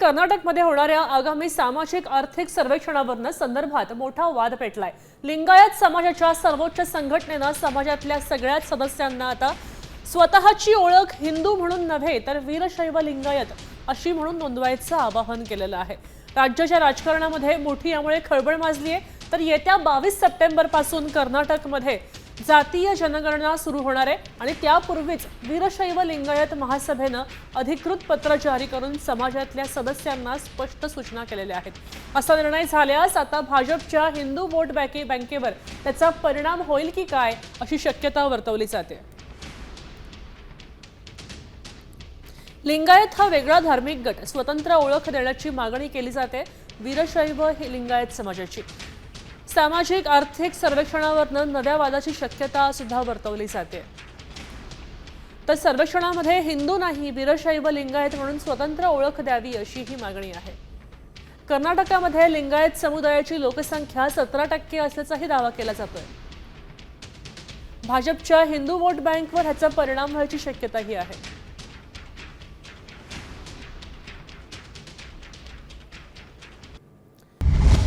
कर्नाटकमध्ये होणाऱ्या आगामी सामाजिक आर्थिक सर्वेक्षणावरनं संदर्भात मोठा वाद पेटलाय. लिंगायत समाजाच्या सर्वोच्च संघटनेनं समाजातल्या सगळ्याच सदस्यांना आता स्वतःची ओळख हिंदू म्हणून नव्हे तर वीरशैव लिंगायत अशी म्हणून नोंदवायचं आवाहन केलेलं आहे. राज्याच्या राजकारणामध्ये मोठी यामुळे खळबळ माजली आहे तर येत्या बावीस सप्टेंबरपासून कर्नाटकमध्ये जातीय जनगणना सुरू होणार आहे आणि त्यापूर्वीच वीरशैव लिंगायत महासभेनं अधिकृत पत्र जारी करून समाजातल्या सदस्यांना स्पष्ट सूचना केलेल्या आहेत. असा निर्णय झाल्यास आता भाजपच्या हिंदू वोट बँके बँकेवर त्याचा परिणाम होईल की काय अशी शक्यता वर्तवली जाते. लिंगायत हा वेगळा धार्मिक गट स्वतंत्र ओळख देण्याची मागणी केली जाते वीरशैव ही लिंगायत समाजाची. सामाजिक आर्थिक सर्वेक्षणावरनं नव्या वादाची शक्यता सुद्धा वर्तवली जाते. तर सर्वेक्षणामध्ये हिंदू नाही वीरशैव लिंगायत म्हणून स्वतंत्र ओळख द्यावी अशी ही मागणी आहे. कर्नाटकामध्ये लिंगायत समुदायाची लोकसंख्या सतरा टक्के असल्याचाही दावा केला जातोय. भाजपच्या हिंदू वोट बँकवर ह्याचा परिणाम व्हायची शक्यताही आहे.